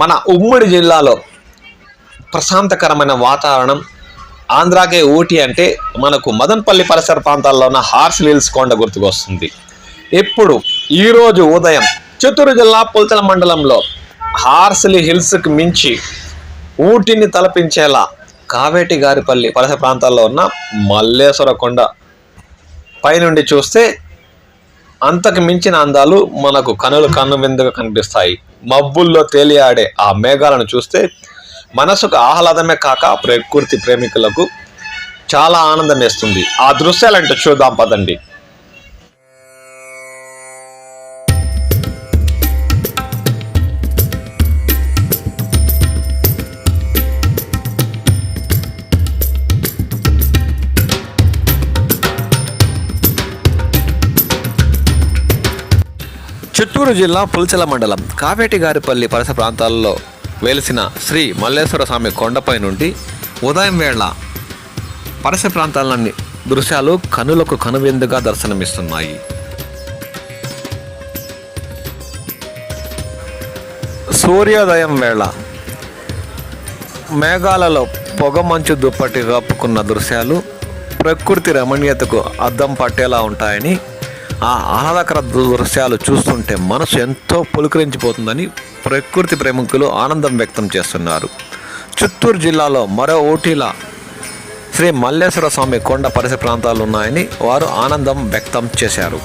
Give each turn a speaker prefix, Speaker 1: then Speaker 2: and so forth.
Speaker 1: మన ఉమ్మడి జిల్లాలో ప్రశాంతకరమైన వాతావరణం. ఆంధ్రాకే ఊటీ అంటే మనకు మదన్పల్లి పరిసర ప్రాంతాల్లో ఉన్న హార్స్ హిల్స్ కొండ గుర్తుకొస్తుంది. ఇప్పుడు ఈరోజు ఉదయం చిత్తూరు జిల్లా పుల్చల మండలంలో హార్సిలి హిల్స్కి మించి ఊటిని తలపించేలా కావేటి గారిపల్లి పరిసర ప్రాంతాల్లో ఉన్న మల్లేశ్వర కొండ పైనుండి చూస్తే అంతకు మించిన అందాలు మనకు కనులు కన్ను విందుగా కనిపిస్తాయి. మబ్బుల్లో తేలియాడే ఆ మేఘాలను చూస్తే మనసుకు ఆహ్లాదమే కాక ప్రకృతి ప్రేమికులకు చాలా ఆనందం ఇస్తుంది ఆ దృశ్యాలంటే చూద్దాం పదండి. చిత్తూరు జిల్లా పుల్చల మండలం కావేటి గారిపల్లి పరిసర ప్రాంతాల్లో వెలిసిన శ్రీ మల్లేశ్వర స్వామి కొండపై నుండి ఉదయం వేళ పరిసర ప్రాంతాలన్నీ దృశ్యాలు కనులకు కనువిందుగా దర్శనమిస్తున్నాయి. సూర్యోదయం వేళ మేఘాలలో పొగ మంచు దుప్పటి కప్పుకున్న దృశ్యాలు ప్రకృతి రమణీయతకు అద్దం పట్టేలా ఉంటాయని ఆ ఆహ్లాదకర దృశ్యాలు చూస్తుంటే మనసు ఎంతో పులకరించిపోతుందని ప్రకృతి ప్రేమికులు ఆనందం వ్యక్తం చేస్తున్నారు. చిత్తూరు జిల్లాలో మరో ఊటీల శ్రీ మల్లేశ్వర స్వామి కొండ పరిసర ప్రాంతాలు ఉన్నాయని వారు ఆనందం వ్యక్తం చేశారు.